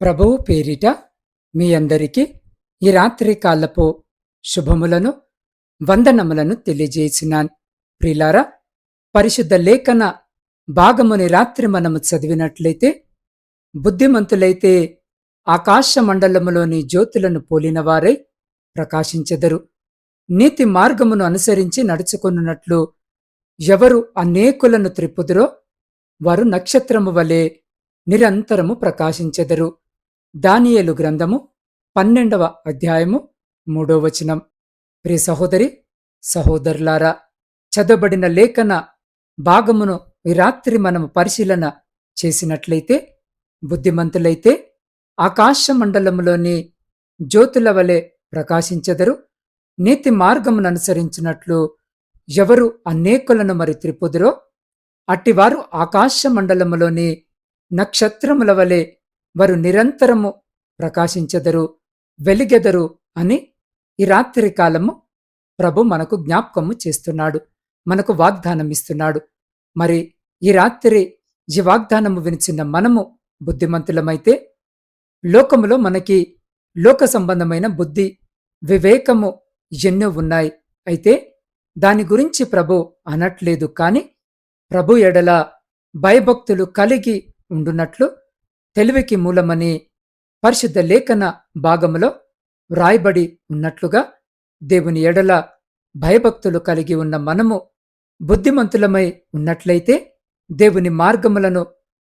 ప్రభువు పేరిట మీ అందరికీ ఈ రాత్రి కాలపు శుభములను వందనములను తెలియజేసినాను. ప్రిలారా పరిశుద్ధ లేఖన భాగముని రాత్రి మనము చదివినట్లయితే బుద్ధిమంతులైతే ఆకాశ మండలములోని జ్యోతులను పోలినవారై ప్రకాశించెదరు. నీతి మార్గమును అనుసరించి నడుచుకొనున్నట్లు ఎవరు అనేకులను త్రిప్పుదురో వారు నక్షత్రము వలె నిరంతరము ప్రకాశించెదరు. దానియేలు గ్రంథము పన్నెండవ అధ్యాయము మూడో వచనం. ప్రియ సహోదరి సహోదరులారా చదవబడిన లేఖన భాగమును ఈ రాత్రి మనము పరిశీలన చేసినట్లయితే బుద్ధిమంతులైతే ఆకాశ మండలములోని జ్యోతుల వలె ప్రకాశించెదరు నీతి మార్గమును అనుసరించినట్లు ఎవరు అనేకులను మరి త్రిపుదురో అట్టివారు ఆకాశ మండలములోని నక్షత్రముల వలె వారు నిరంతరము ప్రకాశించెదరు వెలిగెదరు అని ఈ రాత్రి కాలము ప్రభు మనకు జ్ఞాపకము చేస్తున్నాడు మనకు వాగ్దానం ఇస్తున్నాడు మరి ఈ రాత్రి ఈ వాగ్దానము వినిచిన మనము బుద్ధిమంతులమైతే లోకములో మనకి లోక సంబంధమైన బుద్ధి వివేకము ఎన్నో ఉన్నాయి. అయితే దాని గురించి ప్రభు అనట్లేదు కాని ప్రభు ఎడల భయభక్తులు కలిగి ఉండునట్లు తెలివికి మూలమని పరిశుద్ధ లేఖన భాగములో వ్రాయబడి ఉన్నట్లుగా దేవుని ఎడల భయభక్తులు కలిగి ఉన్న మనము బుద్ధిమంతులమై ఉన్నట్లయితే దేవుని మార్గములను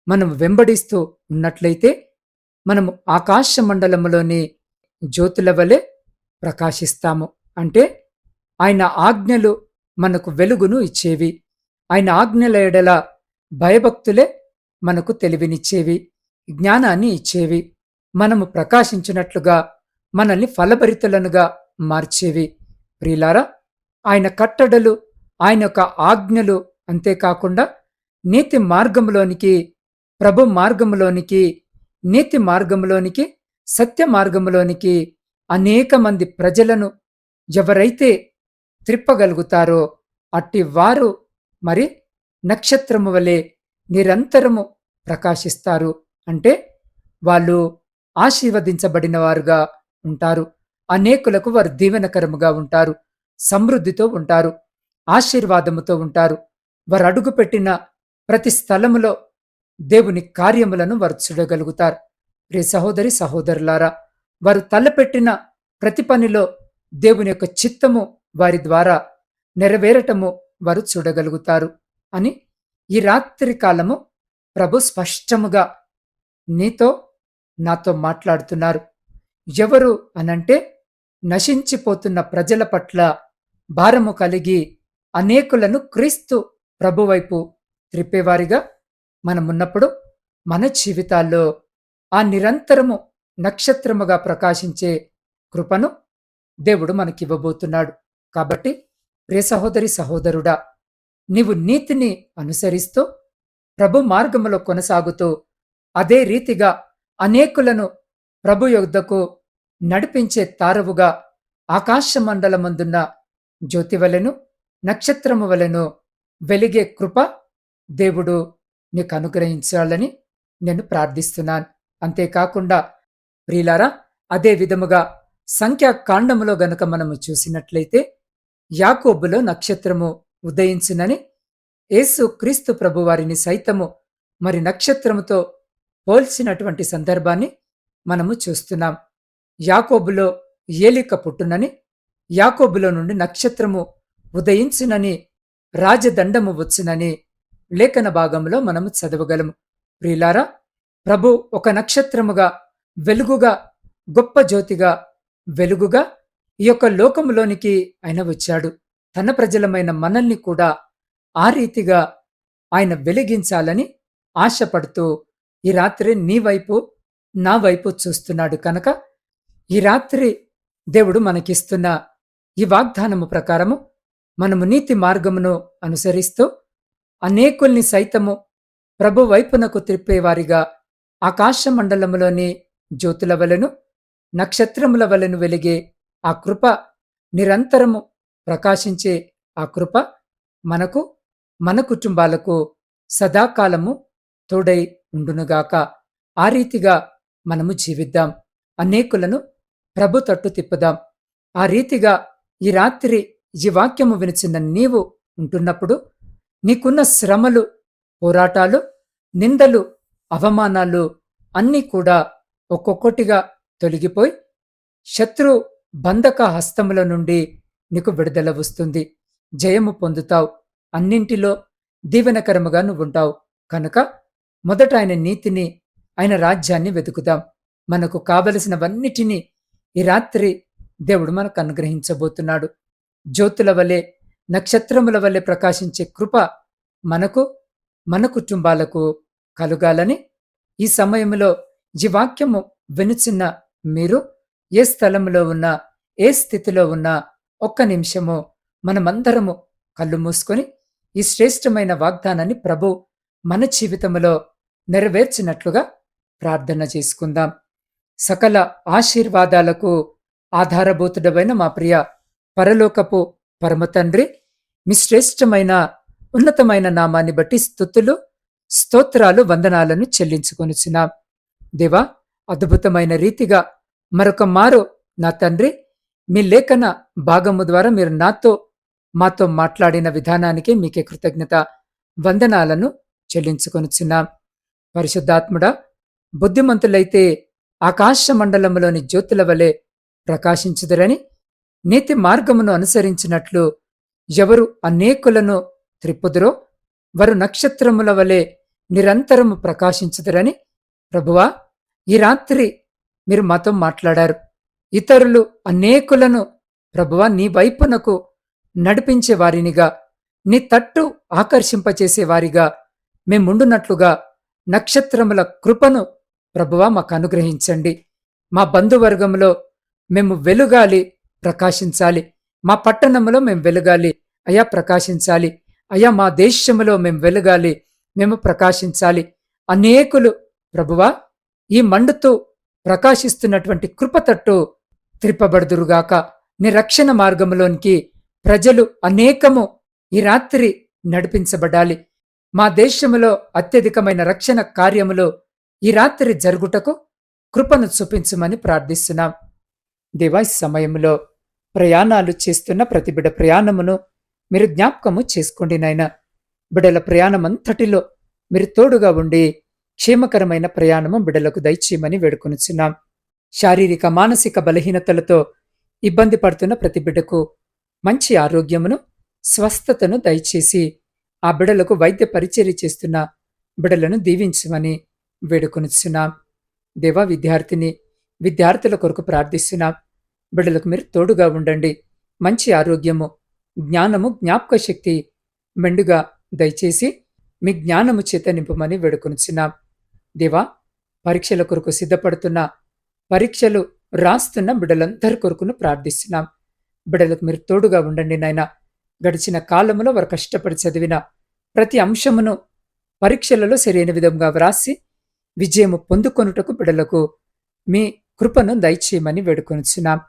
మనం వెంబడిస్తూ ఉన్నట్లయితే మనము ఆకాశ మండలములోని జ్యోతుల వలె ప్రకాశిస్తాము. అంటే ఆయన ఆజ్ఞలు మనకు వెలుగును ఇచ్చేవి. ఆయన ఆజ్ఞల ఎడల భయభక్తులే మనకు తెలివినిచ్చేవి. జ్ఞానాన్ని ఇచ్చేవి. మనము ప్రకాశించినట్లుగా మనల్ని ఫలభరితులనుగా మార్చేవి. ప్రియులారా ఆయన కట్టడలు ఆయన యొక్క ఆజ్ఞలు అంతేకాకుండా నీతి మార్గంలోనికి ప్రభు మార్గంలోనికి నీతి మార్గంలోనికి సత్య మార్గంలోనికి అనేక మంది ప్రజలను ఎవరైతే త్రిప్పగలుగుతారో అట్టి వారు మరి నక్షత్రము వలె నిరంతరము ప్రకాశిస్తారు. అంటే వాళ్ళు ఆశీర్వదించబడిన వారుగా ఉంటారు. అనేకులకు వారు దీవెనకరముగా ఉంటారు. సమృద్ధితో ఉంటారు. ఆశీర్వాదముతో ఉంటారు. వారు అడుగుపెట్టిన ప్రతి స్థలములో దేవుని కార్యములను వారు చూడగలుగుతారు. ప్రియ సహోదరి సహోదరులారా వారు తలపెట్టిన ప్రతి పనిలో దేవుని యొక్క చిత్తము వారి ద్వారా నెరవేరటము వారు చూడగలుగుతారు అని ఈ రాత్రి కాలము ప్రభు స్పష్టముగా నీతో నాతో మాట్లాడుతున్నారు. ఎవరు అనంటే నశించిపోతున్న ప్రజల పట్ల భారము కలిగి అనేకులను క్రీస్తు ప్రభువైపు త్రిప్పేవారిగా మనమున్నప్పుడు మన జీవితాల్లో ఆ నిరంతరము నక్షత్రముగా ప్రకాశించే కృపను దేవుడు మనకివ్వబోతున్నాడు. కాబట్టి ప్రియ సహోదరి సహోదరుడా నీవు నీతిని అనుసరిస్తూ ప్రభు మార్గములో కొనసాగుతూ అదే రీతిగా అనేకులను ప్రభు యొద్దకు నడిపించే తారవుగా ఆకాశ మండలమందున్న జ్యోతివలెను నక్షత్రము వలెను వెలిగే కృప దేవుడు నీకు అనుగ్రహించాలని నేను ప్రార్థిస్తున్నాను. అంతేకాకుండా ప్రియులారా అదే విధముగా సంఖ్యాకాండములో గనుక మనము చూసినట్లయితే యాకోబులో నక్షత్రము ఉదయించునని యేసు క్రీస్తు ప్రభువారిని సైతము మరి నక్షత్రముతో పోల్చినటువంటి సందర్భాన్ని మనము చూస్తున్నాం. యాకోబులో ఏలిక పుట్టునని యాకోబులో నుండి నక్షత్రము ఉదయించునని రాజదండము వచ్చునని లేఖన భాగంలో మనము చదవగలము. ప్రియులారా ప్రభు ఒక నక్షత్రముగా వెలుగుగా గొప్ప జ్యోతిగా వెలుగుగా ఈ యొక్క లోకములోనికి ఆయన వచ్చాడు. తన ప్రజలమైన మనల్ని కూడా ఆ రీతిగా ఆయన వెలిగించాలని ఆశపడుతూ ఈ రాత్రి నీ వైపు నా వైపు చూస్తున్నాడు కనుక ఈ రాత్రి దేవుడు మనకిస్తున్న ఈ వాగ్దానము ప్రకారము మనము నీతి మార్గమును అనుసరిస్తూ అనేకుల్ని సైతము ప్రభు వైపునకు త్రిప్పేవారిగా ఆకాశ మండలములోని జ్యోతుల వలెను నక్షత్రముల వలెను వెలిగే ఆ కృప నిరంతరము ప్రకాశించే ఆ కృప మనకు మన కుటుంబాలకు సదాకాలము తోడై ఉండునుగాక ఆ రీతిగా మనము జీవిద్దాం. అనేకులను ప్రభు తట్టు తిప్పుదాం. ఆ రీతిగా ఈ రాత్రి ఈ వాక్యము వినిచిన నీవు ఉంటున్నప్పుడు నీకున్న శ్రమలు పోరాటాలు నిందలు అవమానాలు అన్నీ కూడా ఒక్కొక్కటిగా తొలగిపోయి శత్రు బంధక హస్తముల నుండి నీకు విడుదల వస్తుంది. జయము పొందుతావు. అన్నింటిలో దీవెనకరముగా నువ్వుంటావు. కనుక మొదట ఆయన నీతిని ఆయన రాజ్యాన్ని వెతుకుదాం. మనకు కావలసినవన్నిటినీ ఈ రాత్రి దేవుడు మనకు అనుగ్రహించబోతున్నాడు. జ్యోతుల వలె నక్షత్రముల వలె ప్రకాశించే కృప మనకు మన కుటుంబాలకు కలుగాలని ఈ సమయంలో ఈ వాక్యము వినుచున్న మీరు ఏ స్థలంలో ఉన్నా ఏ స్థితిలో ఉన్నా ఒక్క నిమిషము మనమందరము కళ్ళు మూసుకొని ఈ శ్రేష్టమైన వాగ్దానాన్ని ప్రభు మన జీవితంలో నెరవేర్చినట్లుగా ప్రార్థన చేసుకుందాం. సకల ఆశీర్వాదాలకు ఆధారభూతుడమైన మా ప్రియ పరలోకపు పరమతండ్రి మీ శ్రేష్టమైన ఉన్నతమైన నామాన్ని బట్టి స్థుతులు స్తోత్రాలు వందనాలను చెల్లించుకొనిచున్నాం. దేవా అద్భుతమైన రీతిగా మరొక మారు నా తండ్రి మీ లేఖన భాగము ద్వారా మీరు నాతో మాతో మాట్లాడిన విధానానికి మీకే కృతజ్ఞత వందనాలను చెల్లించుకొనిచున్నాం. పరిశుద్ధాత్ముడా బుద్ధిమంతులైతే ఆకాశ మండలములోని జ్యోతుల వలె ప్రకాశించుదరని నీతి మార్గమును అనుసరించినట్లు ఎవరు అనేకులను త్రిప్పుదురో వారు నక్షత్రముల వలె నిరంతరము ప్రకాశించుదరని ప్రభువా ఈ రాత్రి మీరు మాతో మాట్లాడారు. ఇతరులు అనేకులను ప్రభువా నీ వైపునకు నడిపించే వారినిగా నీ తట్టు ఆకర్షింపచేసే వారిగా మేముండునట్లుగా నక్షత్రముల కృపను ప్రభువా మాకు అనుగ్రహించండి మా బంధువర్గంలో మేము వెలుగాలి ప్రకాశించాలి. మా పట్టణంలో మేము వెలుగాలి. అయా ప్రకాశించాలి. అయా మా దేశములో మేము వెలుగాలి. మేము ప్రకాశించాలి. అనేకులు ప్రభువా ఈ మండుతూ ప్రకాశిస్తున్నటువంటి కృపతట్టు త్రిప్పబడుదురుగాక. నీ రక్షణ మార్గంలోనికి ప్రజలు అనేకము ఈ రాత్రి నడిపించబడాలి. మా దేశములో అత్యధికమైన రక్షణ కార్యములు ఈ రాత్రి జరుగుటకు కృపను చూపించమని ప్రార్థిస్తున్నాం. దేవా సమయంలో ప్రయాణాలు చేస్తున్న ప్రతి బిడ ప్రయాణమును మీరు జ్ఞాపకము చేసుకోండి నాయన. బిడల ప్రయాణమంతటిలో మీరు తోడుగా ఉండి క్షేమకరమైన ప్రయాణము బిడలకు దయచేయమని వేడుకొనుచున్నాం. శారీరక మానసిక బలహీనతలతో ఇబ్బంది పడుతున్న ప్రతి బిడ్డకు మంచి ఆరోగ్యమును స్వస్థతను దయచేసి ఆ బిడలకు వైద్య పరిచర్య చేస్తున్న బిడలను దీవించమని వేడుకొనిస్తున్నాం దేవా విద్యార్థిని విద్యార్థుల కొరకు ప్రార్థిస్తున్నాం. బిడలకు మీరు తోడుగా ఉండండి. మంచి ఆరోగ్యము జ్ఞానము జ్ఞాపక శక్తి మెండుగా దయచేసి మీ జ్ఞానము చేత నింపమని వేడుకొనిచున్నాం. దేవా పరీక్షల కొరకు సిద్ధపడుతున్న పరీక్షలు రాస్తున్న బిడ్డలందరి కొరకును ప్రార్థిస్తున్నాం. బిడ్డలకు మీరు తోడుగా ఉండండి నాయనా. గడిచిన కాలంలో వారు కష్టపడి చదివిన ప్రతి అంశమును పరీక్షలలో సరైన విధంగా వ్రాసి విజయము పొందుకొనుటకు బిడలకు మీ కృపను దయచేయమని వేడుకొనుచున్నాం.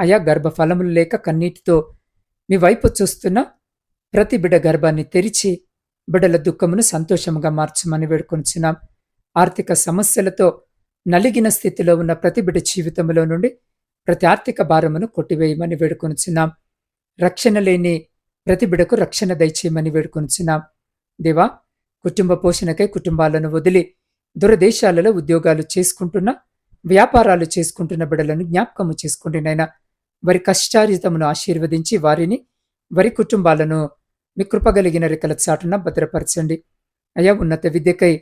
అయా గర్భఫలములు లేక కన్నీటితో మీ వైపు చూస్తున్న ప్రతి బిడ గర్భాన్ని తెరిచి బిడల దుఃఖమును సంతోషముగా మార్చమని వేడుకొనుచున్నాం. ఆర్థిక సమస్యలతో నలిగిన స్థితిలో ఉన్న ప్రతి బిడ జీవితంలో నుండి ప్రతి ఆర్థిక భారమును కొట్టివేయమని వేడుకొనుచున్నాం. రక్షణ లేని ప్రతి బిడకు రక్షణ దయచేయమని వేడుకొనిచున్నాం. దేవా కుటుంబ పోషణకై కుటుంబాలను వదిలి దురదేశాలలో ఉద్యోగాలు చేసుకుంటున్న వ్యాపారాలు చేసుకుంటున్న బిడలను జ్ఞాపకము చేసుకోండి నైనా వారి కష్టారితమును ఆశీర్వదించి వారిని వారి కుటుంబాలను మీ కృపగలిగిన రెక్కల చాటున భద్రపరచండి. అయా ఉన్నత విద్యకై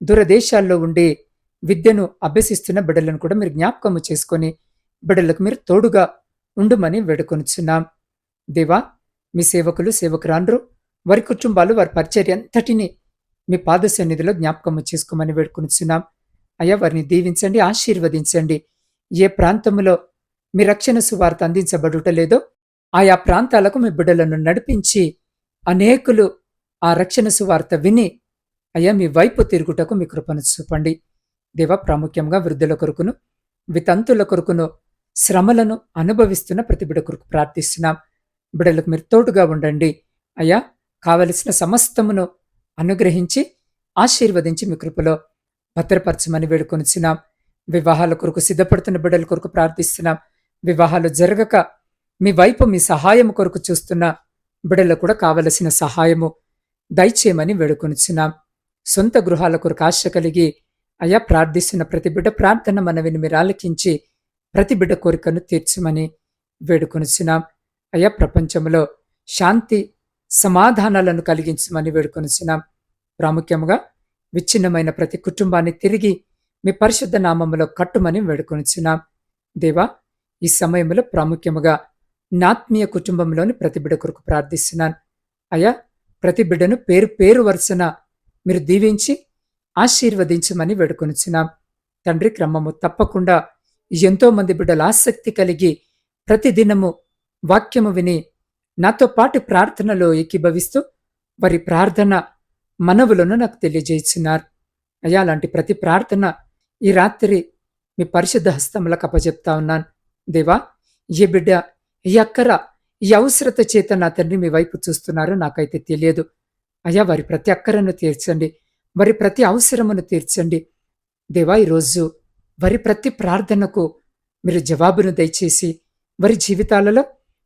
దూరదేశాల్లో ఉండి విద్యను అభ్యసిస్తున్న బిడ్డలను కూడా మీరు జ్ఞాపకము చేసుకొని బిడ్డలకు మీరు తోడుగా ఉండుమని వేడుకొనిచున్నాం. దేవా మీ సేవకులు సేవకురాండ్రు వారి కుటుంబాలు వారి పరిచర్య అంతటినీ మీ పాద సన్నిధిలో జ్ఞాపకము చేసుకోమని వేడుకొనిచున్నాం. అయ్యా వారిని దీవించండి ఆశీర్వదించండి. ఏ ప్రాంతంలో మీ రక్షణ సువార్త అందించబడుట లేదో ఆయా ప్రాంతాలకు మీ బిడ్డలను నడిపించి అనేకులు ఆ రక్షణ సువార్త విని అయ్యా మీ వైపు తిరుగుటకు మీ కృపను చూపండి. దేవ ప్రాముఖ్యంగా వృద్ధుల కొరకును వితంతుల కొరకును శ్రమలను అనుభవిస్తున్న ప్రతిబిడ కొరకు ప్రార్థిస్తున్నాం. బిడలకు మీరు తోడుగా ఉండండి. అయ్యా కావలసిన సమస్తమును అనుగ్రహించి ఆశీర్వదించి మీ కృపలో భద్రపరచమని వేడుకొనిచున్నాం. వివాహాల కొరకు సిద్ధపడుతున్న బిడ్డల కొరకు ప్రార్థిస్తున్నాం. వివాహాలు జరగక మీ వైపు మీ సహాయం కొరకు చూస్తున్న బిడ్డలకు కూడా కావలసిన సహాయము దయచేయమని వేడుకొనిచున్నాం. సొంత గృహాల కొరకు ఆశ కలిగి అయా ప్రార్థిస్తున్న ప్రతి బిడ్డ ప్రార్థన మనవిని మీరు ఆలకించి ప్రతి బిడ్డ కోరికను తీర్చమని వేడుకొనిచున్నాం. అయా ప్రపంచంలో శాంతి సమాధానాలను కలిగించమని వేడుకొనిచున్నాం. ప్రాముఖ్యముగా విచ్ఛిన్నమైన ప్రతి కుటుంబాన్ని తిరిగి మీ పరిశుద్ధ నామములో కట్టుమని వేడుకొనిచున్నాం. దేవా ఈ సమయంలో ప్రాముఖ్యముగా నాత్మీయ కుటుంబంలోని ప్రతి బిడ్డ కొరకు ప్రార్థిస్తున్నాను. అయ్యా ప్రతి బిడ్డను పేరు పేరు వరుసన మీరు దీవించి ఆశీర్వదించమని వేడుకొనిచున్నాం. తండ్రి క్రమము తప్పకుండా ఎంతోమంది బిడ్డలు ఆసక్తి కలిగి ప్రతిదినము వాక్యము విని నాతో పాటు ప్రార్థనలో ఏకీభవిస్తూ వారి ప్రార్థన మనవులను నాకు తెలియజేస్తున్నారు అయ్యా అలాంటి ప్రతి ప్రార్థన ఈ రాత్రి మీ పరిశుద్ధ హస్తములకు అప్పచెప్తా ఉన్నాను. దేవా ఏ బిడ్డ ఈ అక్కర ఈ అవసరత చేత నా తండ్రి మీ వైపు చూస్తున్నారో నాకైతే తెలియదు. అయ్యా వారి ప్రతి అక్కరను తీర్చండి వారి ప్రతి అవసరమును తీర్చండి. దేవా ఈరోజు వారి ప్రతి ప్రార్థనకు మీరు జవాబును దయచేసి వారి జీవితాలలో